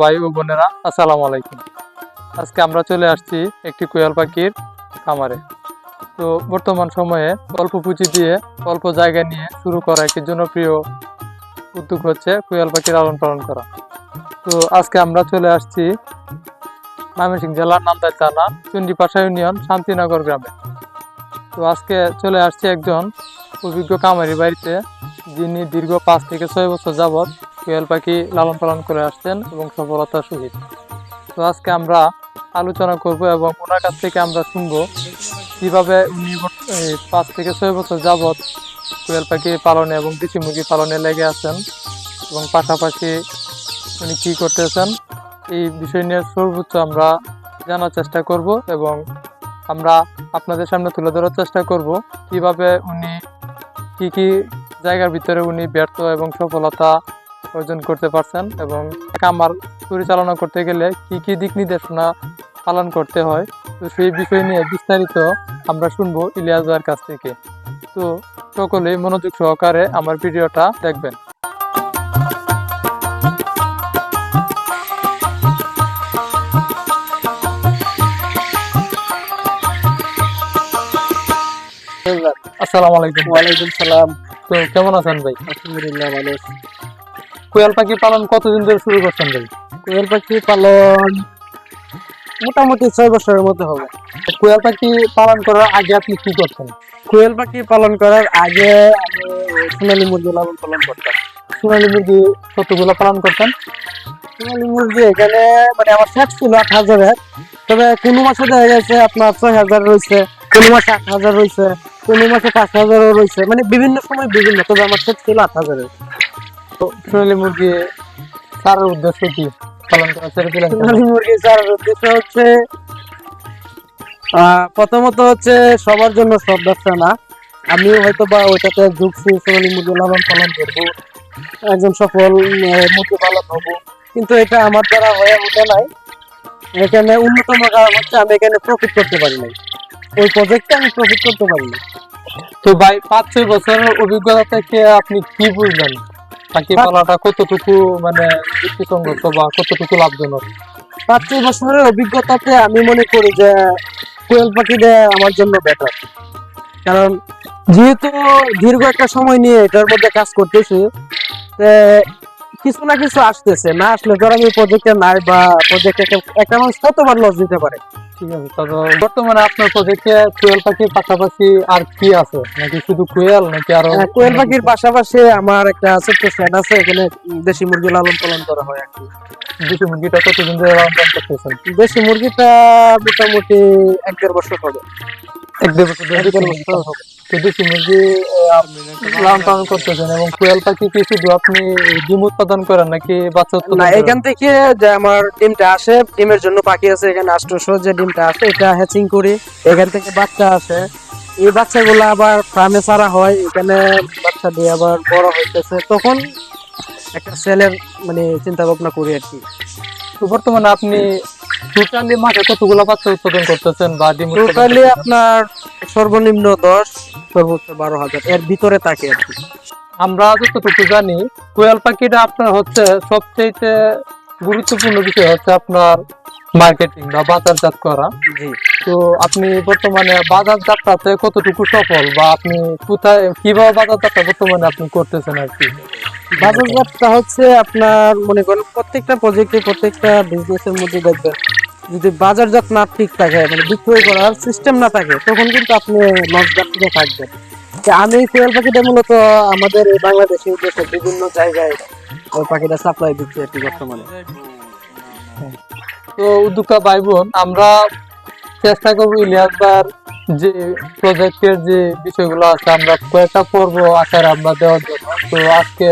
ভাই ও বোনেরা, আসসালামু আলাইকুম। আজকে আমরা চলে আসছি একটি কোয়াল পাখির খামারে। তো বর্তমান সময়ে অল্প পুঁজি দিয়ে অল্প জায়গা নিয়ে শুরু করা একটি জনপ্রিয় উদ্যোগ হচ্ছে কোয়াল পাখির লালন পালন করা। তো আজকে আমরা চলে আসছি ময়মনসিংহ জেলার নান্দাই থানা, চণ্ডীপাশা ইউনিয়ন, শান্তিনগর গ্রামে। তো আজকে চলে আসছি একজন অভিজ্ঞ কামারি বাড়িতে, যিনি দীর্ঘ পাঁচ থেকে ছয় বছর যাবৎ কোয়েল পাখি লালন পালন করে আসছেন এবং সফলতার সহিত। তো আজকে আমরা আলোচনা করব এবং ওনার কাছ থেকে আমরা শুনব কীভাবে উনি পাঁচ থেকে ছয় বছর যাবৎ কোয়েল পাখি পালনে এবং দেশি মুরগি পালনে লেগে আছেন এবং পাশাপাশি উনি কী করতেছেন, এই বিষয় নিয়ে সর্বোচ্চ আমরা জানার চেষ্টা করব এবং আমরা আপনাদের সামনে তুলে ধরার চেষ্টা করব কীভাবে উনি, কি কি জায়গার ভিতরে উনি ব্যর্থ এবং সফলতা অর্জন করতে পারছেন এবং খামার পরিচালনা করতে গেলে কি কি দিক নির্দেশনা পালন করতে হয়? তো সেই বিষয় নিয়ে বিস্তারিত আমরা শুনব ইলিয়াস ভাইয়ের কাছ থেকে। তো সকলেই মনোযোগ সহকারে আমার ভিডিওটা দেখবেন। আসসালামু আলাইকুম। ওয়ালাইকুম সালাম। তো কেমন আছেন ভাই? আলহামদুলিল্লাহ ভালো আছি। কোয়াল পাখি পালন কতদিন ধরে শুরু করছেন ভাই? কোয়েল পাখি পালন মোটামুটি ছয় বছরের মধ্যে হবে। কোয়াল পাখি পালন করার আগে আপনি কি করছেন কোয়েল পাখি পালন করার আগে সোনালী মুরগি লালন পালন করতাম। সোনালী মুরগি কতগুলো পালন করতেন? সোনালী মুরগি এখানে মানে আমার সেট ছিল আট হাজারের। তবে কোনো মাসে দেখা গেছে আপনার ছয় হাজার রয়েছে কোনো মাসে আট হাজার রয়েছে কোনো মাসে পাঁচ হাজারও রয়েছে মানে বিভিন্ন সময় বিভিন্ন তবে আমার সেট ছিল আট হাজারের। সোনালী মুরগি ছাড়ার উদ্দেশ্য কি? পালন করা ছেড়ে দিলেন কেন? মুরগি চারার উদ্দেশ্য হচ্ছে প্রথমত হচ্ছে সবার জন্য সব ব্যবসা না। আমি হয়তো বা ওইটাতে ঢুকছি সোনালী মুরগি লালন পালন করব একজন সফল মুরগি পালন হব। কিন্তু এটা আমার দ্বারা হয়ে ওঠে নাই। এখানে অন্যতম কারণ হচ্ছে আমি এখানে প্রফিট করতে পারি নাই। ওই প্রজেক্টে আমি প্রফিট করতে পারি নাই। তো ভাই পাঁচ ছয় বছরের অভিজ্ঞতা থেকে আপনি কি বুঝলেন? পাখি পালাটা কতটুকু মানে যুক্তিসঙ্গত বা কতটুকু লাভজনক? পাঁচ বছরের অভিজ্ঞতাতে আমি মনে করি যে কোয়েল পাখিটা আমার জন্য বেটার কারণ যেহেতু দীর্ঘ একটা সময় নিয়ে এটার মধ্যে কাজ করতেছি কিছু না কিছু আসতেছে। না আসলে ধর আমি প্রজেক্টে নাই বা প্রজেক্টে একটা মানুষ কতবার লস দিতে পারে? ঠিক আছে তবে বর্তমানে আপনার প্রজেক্টে কোয়েল পাখির পাশাপাশি আর কি আছে? নাকি শুধু কোয়েল নাকি আরও হ্যাঁ, কোয়েল পাখির পাশাপাশি আমার একটা ছোট্ট আছে এখানে দেশি মুরগি লালন পালন করা হয় আর কি। দেশি মুরগিটা কতদিন ধরে লালন পালন করতেছেন? দেশি মুরগিটা মোটামুটি এক দেড় বছর হবে। এক দেড় বছর দেড় বছর হবে। দেশি মুরগি লালন পালন করতেছেন এবং কোয়েল পাখি কি শুধু আপনি ডিম উৎপাদন করেন নাকি বাচ্চা উৎপাদন না এখান থেকে যে আমার ডিমটা আসে ডিমের জন্য পাখি আছে এখানে আষ্টশো যে ডিমটা আসে এটা হ্যাচিং করি। এখান থেকে বাচ্চা আসে। এই বাচ্চাগুলো আবার ফার্মে ছাড়া হয় এখানে বাচ্চা দিয়ে আবার বড় হইতেছে। তখন একটা সেলের মানে চিন্তা ভাবনা করি আর কি। তো বর্তমানে আপনি টোটালি মাঠে কতগুলো বাচ্চা উৎপাদন করতেছেন বা ডিম টোটালি আপনার সর্বনিম্ন দশ সর্বোচ্চ বারো হাজার। এর ভিতরে থাকে আর কি। আমরা যতটুকু জানি কোয়েল পাখিটা আপনার হচ্ছে সবচেয়ে গুরুত্বপূর্ণ বিষয় হচ্ছে আপনার মার্কেটিং বা বাজারজাত করা। জি। তো আপনি বর্তমানে বাজারজাতটাতে কতটুকু সফল বা আপনি কোথায় কীভাবে বাজারজাতটা বর্তমানে আপনি করতেছেন আর কি? বাজারজাতটা হচ্ছে আপনার, মনে করেন প্রত্যেকটা প্রজেক্টে প্রত্যেকটা বিজনেসের মধ্যে দেখবেন, যদি বাজারজাত না ঠিক থাকে মানে বিক্রয় করার সিস্টেম না থাকে, তখন কিন্তু আপনি থাকবেন। আমি পাখিটা মূলত আমাদের বাংলাদেশে দেশে বিভিন্ন জায়গায় পাখিটা সাপ্লাই দিচ্ছি আর কি বর্তমানে। তো উদ্যোক্তা ভাই বোন আমরা চেষ্টা করব ইলিয়াসবার যে প্রজেক্টের যে বিষয়গুলো আছে, আমরা কয়েকটা পর্ব আকারে আমরা দেওয়ার জন্য। তো আজকে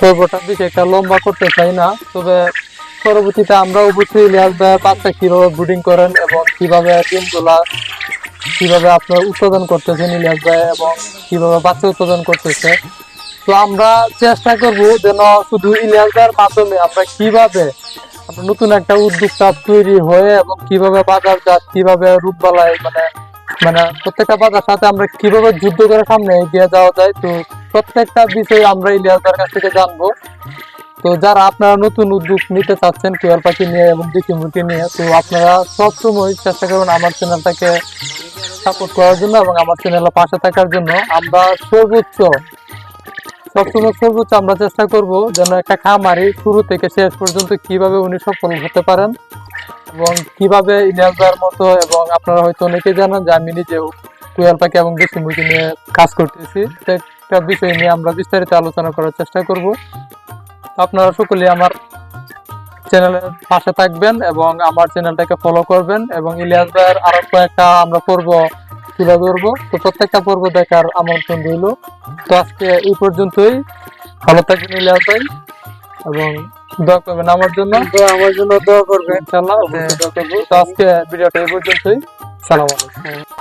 পর্বটা বেশি একটা লম্বা করতে চাই না, তবে পরবর্তীতে আমরা ইলিয়াস ভাই বাচ্চা কীভাবে ব্রিডিং করেন এবং কীভাবে ডিমগুলা কীভাবে আপনার উৎপাদন করতেছেন ইলিয়াস ভাই এবং কীভাবে বাচ্চা উৎপাদন করতেছে। তো আমরা চেষ্টা করব যেন শুধু ইলিয়াস মাধ্যমে আমরা কীভাবে আমরা নতুন একটা উদ্যোক্তা তৈরি হয়ে এবং কীভাবে বাজারজাত, কীভাবে রূপবালায় মানে মানে প্রত্যেকটা বাজার সাথে আমরা কীভাবে যুদ্ধ করে সামনে এগিয়ে যাওয়া যায়, তো প্রত্যেকটা বিষয় আমরা ইলিয়াসদার কাছ থেকে জানব। তো যারা আপনারা নতুন উদ্যোগ নিতে চাচ্ছেন কোয়াল পাখি নিয়ে এবং মুরগি নিয়ে, তো আপনারা সবসময় চেষ্টা করবেন আমার চ্যানেলটাকে সাপোর্ট করার জন্য এবং আমার চ্যানেলের পাশে থাকার জন্য। আমরা সর্বোচ্চ, সবসময় সর্বোচ্চ আমরা চেষ্টা করব যেন একটা খামারি শুরু থেকে শেষ পর্যন্ত কীভাবে উনি সফল হতে পারেন এবং কীভাবে ইলিয়াসদার মতো এবং আপনারা হয়তো অনেকে জানেন যে আমি নিজেও কুয়াল পাখি এবং দেশি মুরগি নিয়ে কাজ করতেছি। একটা বিষয় নিয়ে আমরা বিস্তারিত আলোচনা করার চেষ্টা করব। আপনারা সকলে আমার চ্যানেলের পাশে থাকবেন এবং আমার চ্যানেলটাকে ফলো করবেন এবং ইলিয়াস ভাইয়ের আরও কয়েকটা আমরা পর্ব তুলে ধরবো। তো প্রত্যেকটা পর্ব দেখার আমন্ত্রণ রইল। তো আজকে এই পর্যন্তই। ভালো থাকবেন ইলিয়াস ভাই এবং দোয়া করবেন আমার জন্য। আমার জন্য দোয়া করবেন। ইনশাল্লাহ তো আজকে ভিডিওটা এই পর্যন্তই। সালাম আলাইকুম।